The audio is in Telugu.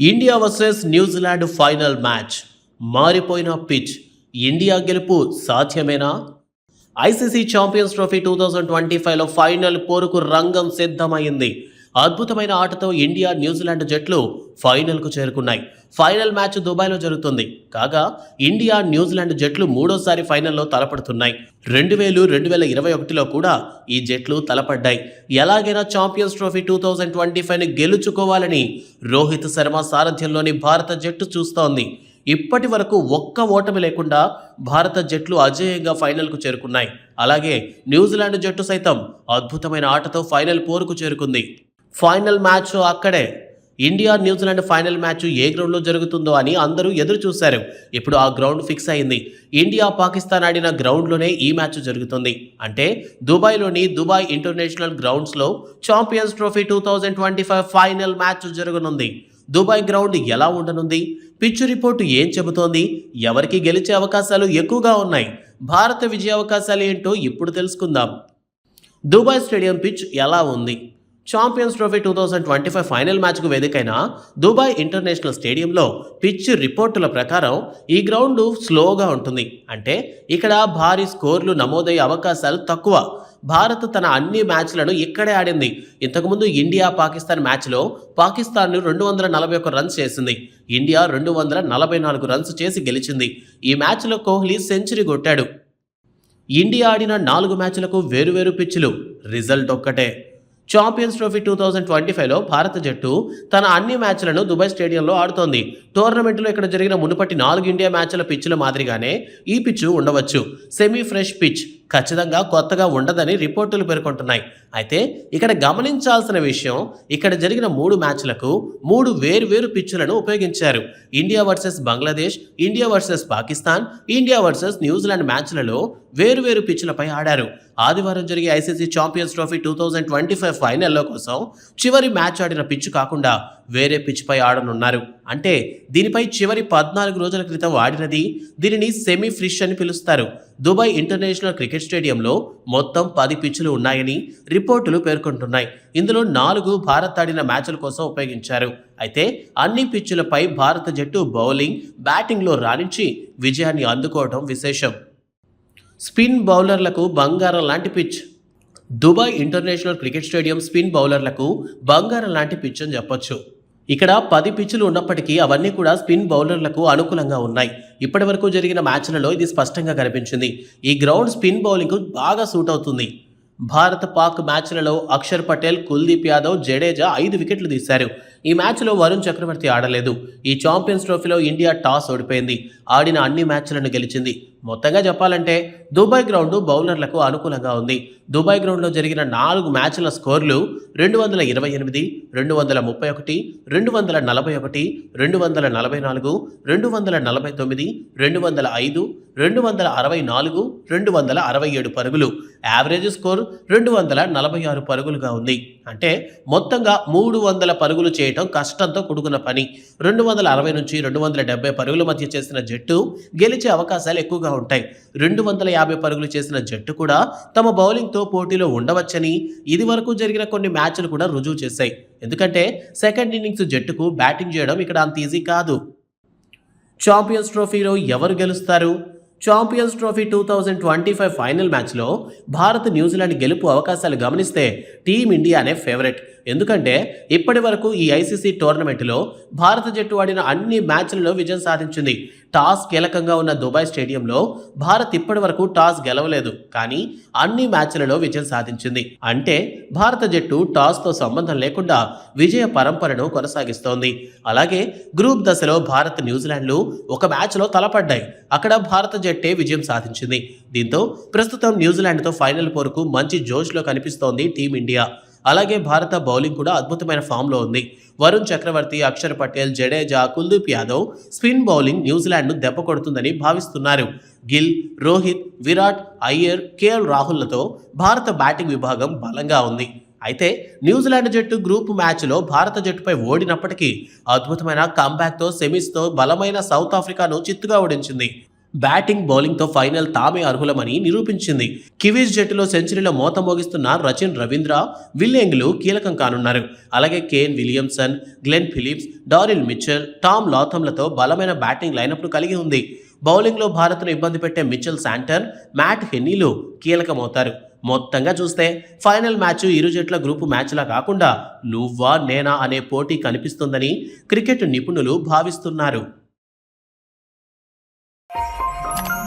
India versus New Zealand final match. మారిపోయిన పిచ్. ఇండియా గెలుపు సాధ్యమేనా? ICC champions trophy two thousand twenty ఫైవ్లో ఫైనల్ పోరుకు రంగం సిద్ధమైంది. అద్భుతమైన ఆటతో ఇండియా న్యూజిలాండ్ జట్లు ఫైనల్కు చేరుకున్నాయి. ఫైనల్ మ్యాచ్ దుబాయ్లో జరుగుతుంది. కాగా ఇండియా న్యూజిలాండ్ జట్లు మూడోసారి ఫైనల్లో తలపడుతున్నాయి. రెండు వేలు రెండు వేల ఇరవై ఒకటిలో కూడా ఈ జట్లు తలపడ్డాయి. ఎలాగైనా champions trophy two thousand twenty ఫైవ్ని గెలుచుకోవాలని రోహిత్ శర్మ సారథ్యంలోని భారత జట్టు చూస్తోంది. ఇప్పటి వరకు ఒక్క ఓటమి లేకుండా భారత జట్లు అజేయంగా ఫైనల్కు చేరుకున్నాయి. అలాగే న్యూజిలాండ్ జట్టు సైతం అద్భుతమైన ఆటతో ఫైనల్ పోరుకు చేరుకుంది. ఫైనల్ మ్యాచ్ అక్కడే. India New Zealand final match ఏ గ్రౌండ్లో జరుగుతుందో అని అందరూ ఎదురు చూశారు. ఇప్పుడు ఆ గ్రౌండ్ ఫిక్స్ అయింది. ఇండియా పాకిస్తాన్ ఆడిన గ్రౌండ్లోనే ఈ మ్యాచ్ జరుగుతుంది. అంటే దుబాయ్లోని దుబాయ్ ఇంటర్నేషనల్ గ్రౌండ్స్లో champions trophy two thousand twenty five final match జరగనుంది. దుబాయ్ గ్రౌండ్ ఎలా ఉండనుంది? పిచ్ రిపోర్టు ఏం చెబుతోంది? ఎవరికి గెలిచే అవకాశాలు ఎక్కువగా ఉన్నాయి? భారత విజయ అవకాశాలు ఏంటో ఇప్పుడు తెలుసుకుందాం. దుబాయ్ స్టేడియం పిచ్ ఎలా ఉంది? Champions trophy two thousand twenty five final మ్యాచ్కు వేదికైన దుబాయ్ ఇంటర్నేషనల్ స్టేడియంలో పిచ్ రిపోర్టుల ప్రకారం ఈ గ్రౌండ్ స్లోగా ఉంటుంది. అంటే ఇక్కడ భారీ స్కోర్లు నమోదయ్యే అవకాశాలు తక్కువ. భారత్ తన అన్ని మ్యాచ్లను ఇక్కడే ఆడింది. ఇంతకుముందు ఇండియా పాకిస్తాన్ మ్యాచ్లో పాకిస్తాన్ రెండు వందల నలభై ఒక్క రన్స్ చేసింది. ఇండియా రెండు వందల నలభై నాలుగు రన్స్ చేసి గెలిచింది. ఈ మ్యాచ్లో కోహ్లీ సెంచరీ కొట్టాడు. ఇండియా ఆడిన నాలుగు మ్యాచ్లకు వేరువేరు పిచ్చులు రిజల్ట్ ఒక్కటే. Champions trophy two thousand twenty ఫైవ్లో భారత జట్టు తన అన్ని మ్యాచ్లను దుబాయ్ స్టేడియంలో ఆడుతోంది. టోర్నమెంట్లో ఇక్కడ జరిగిన మునుపటి నాలుగు ఇండియా మ్యాచ్ల పిచ్చుల మాదిరిగానే ఈ పిచ్చు ఉండవచ్చు. సెమీ ఫ్రెష్ పిచ్ ఖచ్చితంగా కొత్తగా ఉండదని రిపోర్టులు పేర్కొంటున్నాయి. అయితే ఇక్కడ గమనించాల్సిన విషయం ఇక్కడ జరిగిన మూడు మ్యాచ్లకు మూడు వేరు పిచ్చులను ఉపయోగించారు. India versus Bangladesh India versus Pakistan India versus New Zealand మ్యాచ్లలో వేరు పిచ్చులపై ఆడారు. ఆదివారం జరిగే ICC champions trophy two thousand twenty five ఫైనల్లో కోసం చివరి మ్యాచ్ ఆడిన పిచ్ కాకుండా వేరే పిచ్పై ఆడనున్నారు. అంటే దీనిపై చివరి పద్నాలుగు రోజుల క్రితం ఆడినది దీనిని సెమీ ఫ్రిష్ అని పిలుస్తారు. దుబాయ్ ఇంటర్నేషనల్ క్రికెట్ స్టేడియంలో మొత్తం పది పిచ్చులు ఉన్నాయని రిపోర్టులు పేర్కొంటున్నాయి. ఇందులో నాలుగు భారత్ ఆడిన మ్యాచ్ల కోసం ఉపయోగించారు. అయితే అన్ని పిచ్చులపై భారత జట్టు బౌలింగ్ బ్యాటింగ్లో రాణించి విజయాన్ని అందుకోవడం విశేషం. స్పిన్ బౌలర్లకు బంగారం లాంటి pitch Dubai international cricket stadium spin బౌలర్లకు బంగారం లాంటి పిచ్ అని చెప్పొచ్చు. ఇక్కడ పది పిచ్చులు ఉన్నప్పటికీ అవన్నీ కూడా స్పిన్ బౌలర్లకు అనుకూలంగా ఉన్నాయి. ఇప్పటి వరకు జరిగిన మ్యాచ్లలో ఇది స్పష్టంగా కనిపించింది. ఈ గ్రౌండ్ స్పిన్ బౌలింగ్కు బాగా సూట్ అవుతుంది. భారత్ పాక్ మ్యాచ్లలో అక్షర్ పటేల్ కుల్దీప్ యాదవ్ జడేజా ఐదు వికెట్లు తీశారు. ఈ మ్యాచ్లో వరుణ్ చక్రవర్తి ఆడలేదు. ఈ ఛాంపియన్స్ ట్రోఫీలో ఇండియా టాస్ ఓడిపోయింది. ఆడిన అన్ని మ్యాచ్లను గెలిచింది. మొత్తంగా చెప్పాలంటే దుబాయ్ గ్రౌండ్ బౌలర్లకు అనుకూలంగా ఉంది దుబాయ్ గ్రౌండ్లో జరిగిన నాలుగు మ్యాచ్ల స్కోర్లు రెండు వందల ఇరవై ఎనిమిది రెండు వందల ముప్పై ఒకటి రెండు వందల నలభై ఒకటి రెండు వందల నలభై నాలుగు రెండు వందల నలభై తొమ్మిది రెండు వందల ఐదు రెండు వందల అరవై నాలుగు రెండు వందల అరవై ఏడు పరుగులు యావరేజ్ స్కోర్ రెండు వందల నలభై ఆరు పరుగులుగా ఉంది అంటే మొత్తంగా మూడు వందల పరుగులు చేయటం కష్టంతో కూడుకున్న పని రెండు వందల అరవై నుంచి రెండు వందల డెబ్బై పరుగుల మధ్య చేసిన జట్టు గెలిచే అవకాశాలు ఎక్కువగా ఉంటాయి. రెండు వందల యాభై పరుగులు చేసిన జట్టు కూడా తమ బౌలింగ్తో పోటీలో ఉండవచ్చని ఇది వరకు జరిగిన కొన్ని మ్యాచ్లు కూడా రుజువు చేశాయి. ఎందుకంటే సెకండ్ ఇన్నింగ్స్ జట్టుకు బ్యాటింగ్ చేయడం ఇక్కడ అంత ఈజీ కాదు. ఛాంపియన్స్ ట్రోఫీలో ఎవరు గెలుస్తారు? Champions trophy two thousand twenty five final మ్యాచ్లో భారత్ న్యూజిలాండ్ గెలుపు అవకాశాలు గమనిస్తే టీమిండియానే ఫేవరెట్. ఎందుకంటే ఇప్పటి వరకు ఈ ఐసీసీ టోర్నమెంట్లో భారత జట్టు ఆడిన అన్ని మ్యాచ్లలో విజయం సాధించింది. టాస్ కీలకంగా ఉన్న దుబాయ్ స్టేడియంలో భారత్ ఇప్పటి వరకు టాస్ గెలవలేదు. కానీ అన్ని మ్యాచ్లలో విజయం సాధించింది. అంటే భారత జట్టు టాస్తో సంబంధం లేకుండా విజయ పరంపరను కొనసాగిస్తోంది. అలాగే గ్రూప్ దశలో భారత్ న్యూజిలాండ్లు ఒక మ్యాచ్లో తలపడ్డాయి. అక్కడ భారత జట్టే విజయం సాధించింది. దీంతో ప్రస్తుతం న్యూజిలాండ్తో ఫైనల్ పోరుకు మంచి జోష్లో కనిపిస్తోంది టీమిండియా. అలాగే భారత బౌలింగ్ కూడా అద్భుతమైన ఫామ్లో ఉంది. వరుణ్ చక్రవర్తి అక్షర్ పటేల్ జడేజా కుల్దీప్ యాదవ్ స్పిన్ బౌలింగ్ న్యూజిలాండ్ను దెబ్బ కొడుతుందని భావిస్తున్నారు. గిల్ రోహిత్ విరాట్ అయ్యర్ కేఎల్ రాహుల్లతో భారత బ్యాటింగ్ విభాగం బలంగా ఉంది. అయితే న్యూజిలాండ్ జట్టు గ్రూప్ మ్యాచ్లో భారత జట్టుపై ఓడినప్పటికీ అద్భుతమైన కంబ్యాక్తో సెమీస్తో బలమైన సౌత్ ఆఫ్రికాను చిత్తుగా ఓడించింది. బ్యాటింగ్ బౌలింగ్తో ఫైనల్ తామే అర్హులమని నిరూపించింది. కివీస్ జట్టులో సెంచరీలో మోత మోగిస్తున్న రచిన్ రవీంద్ర విలియంగ్లు కీలకం కానున్నారు. అలాగే Kane Williamson Glenn Phillips Daryl Mitchell Tom లాథమ్లతో బలమైన బ్యాటింగ్ లైనప్ను కలిగి ఉంది. బౌలింగ్లో భారత్ను ఇబ్బంది పెట్టే మిచెల్ శాంటన్ మ్యాట్ హెన్నీలు కీలకమవుతారు. మొత్తంగా చూస్తే ఫైనల్ మ్యాచ్ ఇరు జట్ల గ్రూపు మ్యాచ్లా కాకుండా నువ్వా నేనా అనే పోటీ కనిపిస్తుందని క్రికెట్ నిపుణులు భావిస్తున్నారు. Música